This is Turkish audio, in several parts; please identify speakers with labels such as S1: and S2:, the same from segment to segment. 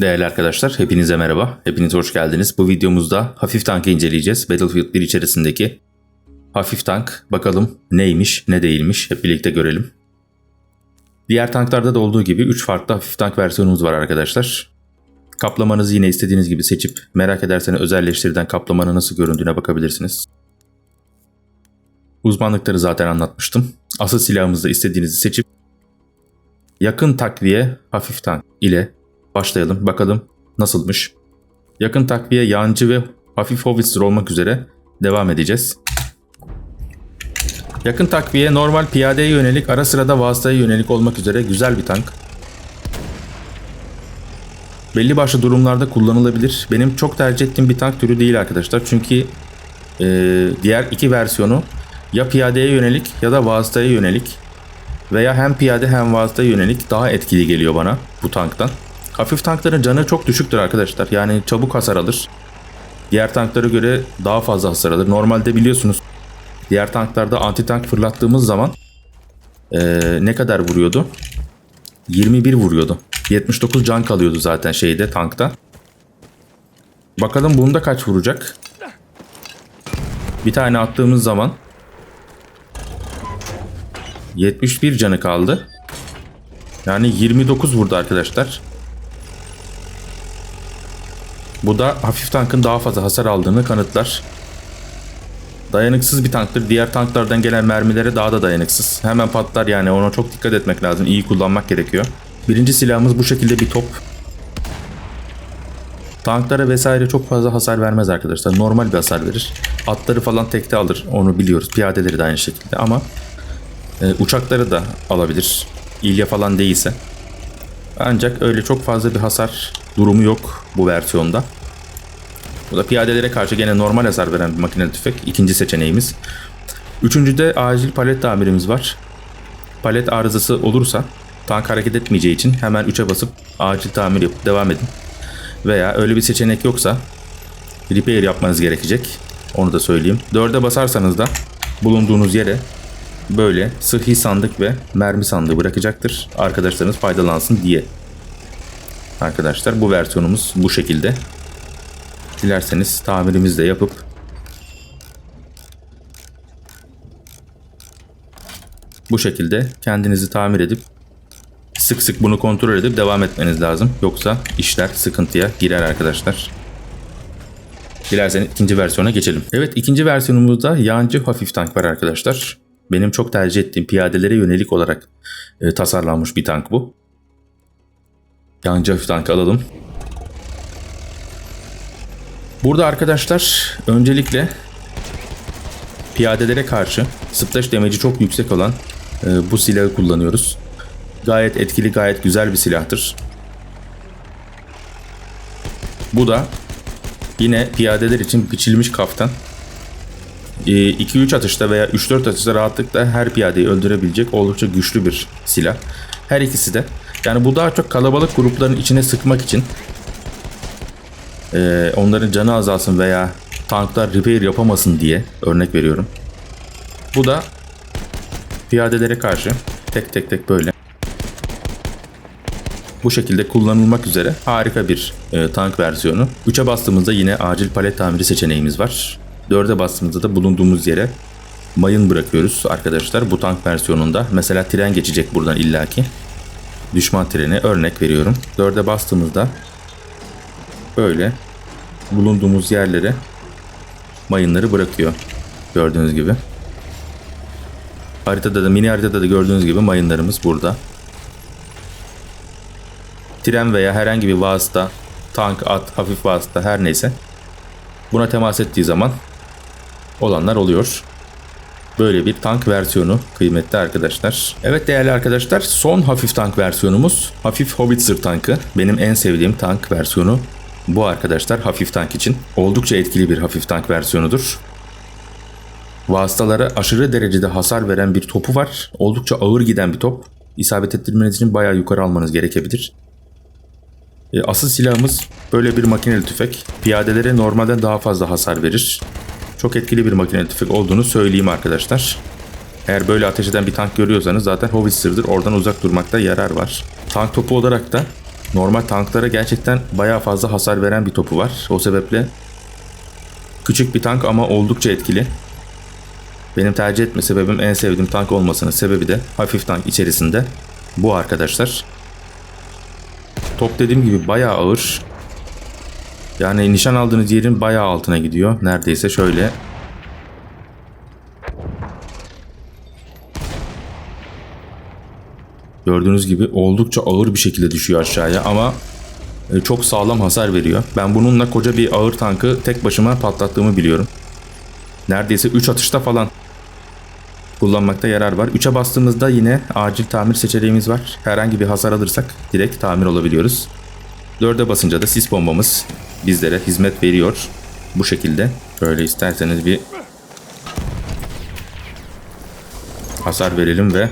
S1: Değerli arkadaşlar, hepinize merhaba. Hepiniz hoş geldiniz. Bu videomuzda hafif tankı inceleyeceğiz. Battlefield 1 içerisindeki hafif tank. Bakalım neymiş, ne değilmiş. Hep birlikte görelim. Diğer tanklarda da olduğu gibi 3 farklı hafif tank versiyonumuz var arkadaşlar. Kaplamanızı yine istediğiniz gibi seçip merak ederseniz özelleştiriden kaplamanın nasıl göründüğüne bakabilirsiniz. Uzmanlıkları zaten anlatmıştım. Asıl silahımızı da istediğinizi seçip yakın takviye hafif tank ile başlayalım. Bakalım nasılmış. Yakın takviye yancı ve hafif howitzer olmak üzere devam edeceğiz. Yakın takviye normal piyadeye yönelik ara sıra da vasıtaya yönelik olmak üzere güzel bir tank. Belli başlı durumlarda kullanılabilir. Benim çok tercih ettiğim bir tank türü değil arkadaşlar. Çünkü e, diğer iki versiyonu ya piyadeye yönelik ya da vasıtaya yönelik veya hem piyade hem vasıtaya yönelik daha etkili geliyor bana bu tanktan. Hafif tankların canı çok düşüktür arkadaşlar. Yani çabuk hasar alır. Diğer tanklara göre daha fazla hasar alır. Normalde biliyorsunuz diğer tanklarda anti tank fırlattığımız zaman ee, ne kadar vuruyordu? 21 vuruyordu. 79 can kalıyordu zaten şeyde tankta. Bakalım bunda kaç vuracak? Bir tane attığımız zaman 71 canı kaldı. Yani 29 vurdu arkadaşlar. Bu da hafif tankın daha fazla hasar aldığını kanıtlar. Dayanıksız bir tanktır. Diğer tanklardan gelen mermilere daha da dayanıksız. Hemen patlar yani ona çok dikkat etmek lazım. İyi kullanmak gerekiyor. Birinci silahımız bu şekilde bir top. Tanklara vesaire çok fazla hasar vermez arkadaşlar. Normal bir hasar verir. Atları falan tekte alır. Onu biliyoruz. Piyadeleri de aynı şekilde ama e, uçakları da alabilir. İlya falan değilse. Ancak öyle çok fazla bir hasar durumu yok bu versiyonda. Bu da piyadelere karşı gene normal hasar veren bir makineli tüfek. İkinci seçeneğimiz. Üçüncüde acil palet tamirimiz var. Palet arızası olursa tank hareket etmeyeceği için hemen 3'e basıp acil tamir yapıp devam edin. Veya öyle bir seçenek yoksa repair yapmanız gerekecek. Onu da söyleyeyim. 4'e basarsanız da bulunduğunuz yere böyle sıhhi sandık ve mermi sandığı bırakacaktır. Arkadaşlarınız faydalansın diye. Arkadaşlar bu versiyonumuz bu şekilde. Dilerseniz tamirimizi de yapıp bu şekilde kendinizi tamir edip sık sık bunu kontrol edip devam etmeniz lazım. Yoksa işler sıkıntıya girer arkadaşlar. Dilerseniz ikinci versiyona geçelim. Evet ikinci versiyonumuzda yancı hafif tank var arkadaşlar. Benim çok tercih ettiğim piyadelere yönelik olarak e, tasarlanmış bir tank bu. Yancı hafif tank alalım. Burada arkadaşlar öncelikle piyadelere karşı splash damage'i çok yüksek olan e, bu silahı kullanıyoruz. Gayet etkili, gayet güzel bir silahtır. Bu da yine piyadeler için biçilmiş kaftan. 2-3 atışta veya 3-4 atışta rahatlıkla her piyadeyi öldürebilecek oldukça güçlü bir silah. Her ikisi de. Yani bu daha çok kalabalık grupların içine sıkmak için e, onların canı azalsın veya tanklar repair yapamasın diye örnek veriyorum. Bu da piyadelere karşı tek tek tek böyle bu şekilde kullanılmak üzere harika bir e, tank versiyonu. 3'e bastığımızda yine acil palet tamiri seçeneğimiz var. 4'e bastığımızda da bulunduğumuz yere mayın bırakıyoruz arkadaşlar bu tank versiyonunda. Mesela tren geçecek buradan illaki. Düşman treni örnek veriyorum. 4'e bastığımızda böyle bulunduğumuz yerlere mayınları bırakıyor. Gördüğünüz gibi. Haritada da mini haritada da gördüğünüz gibi mayınlarımız burada. Tren veya herhangi bir vasıta, tank, at, hafif vasıta her neyse buna temas ettiği zaman olanlar oluyor. Böyle bir tank versiyonu kıymetli arkadaşlar. Evet değerli arkadaşlar son hafif tank versiyonumuz hafif Howitzer tankı. Benim en sevdiğim tank versiyonu bu arkadaşlar hafif tank için. Oldukça etkili bir hafif tank versiyonudur. Vasıtalara aşırı derecede hasar veren bir topu var. Oldukça ağır giden bir top. İsabet ettirmeniz için bayağı yukarı almanız gerekebilir. E, asıl silahımız böyle bir makineli tüfek. Piyadelere normalden daha fazla hasar verir. Çok etkili bir makineli tüfek olduğunu söyleyeyim arkadaşlar. Eğer böyle ateş eden bir tank görüyorsanız zaten Howitzer'dır. Oradan uzak durmakta yarar var. Tank topu olarak da Normal tanklara gerçekten bayağı fazla hasar veren bir topu var. O sebeple küçük bir tank ama oldukça etkili. Benim tercih etme sebebim en sevdiğim tank olmasının sebebi de hafif tank içerisinde bu arkadaşlar. Top dediğim gibi bayağı ağır. Yani nişan aldığınız yerin bayağı altına gidiyor. Neredeyse şöyle. Gördüğünüz gibi oldukça ağır bir şekilde düşüyor aşağıya ama e, çok sağlam hasar veriyor. Ben bununla koca bir ağır tankı tek başıma patlattığımı biliyorum. Neredeyse 3 atışta falan kullanmakta yarar var. 3'e bastığımızda yine acil tamir seçeneğimiz var. Herhangi bir hasar alırsak direkt tamir olabiliyoruz. 4'e basınca da sis bombamız bizlere hizmet veriyor. Bu şekilde. Böyle isterseniz bir hasar verelim ve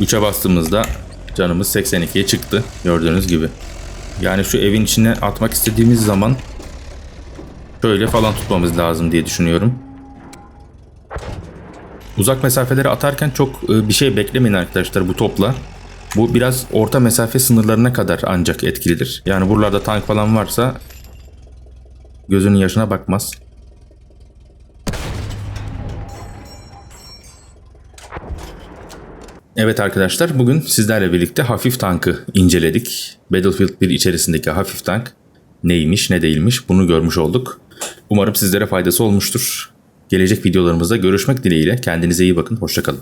S1: 3'e bastığımızda canımız 82'ye çıktı. Gördüğünüz gibi. Yani şu evin içine atmak istediğimiz zaman şöyle falan tutmamız lazım diye düşünüyorum. Uzak mesafeleri atarken çok e, bir şey beklemeyin arkadaşlar bu topla. Bu biraz orta mesafe sınırlarına kadar ancak etkilidir. Yani buralarda tank falan varsa gözünün yaşına bakmaz. Evet arkadaşlar bugün sizlerle birlikte hafif tankı inceledik. Battlefield 1 içerisindeki hafif tank neymiş ne değilmiş bunu görmüş olduk. Umarım sizlere faydası olmuştur. Gelecek videolarımızda görüşmek dileğiyle kendinize iyi bakın. Hoşçakalın.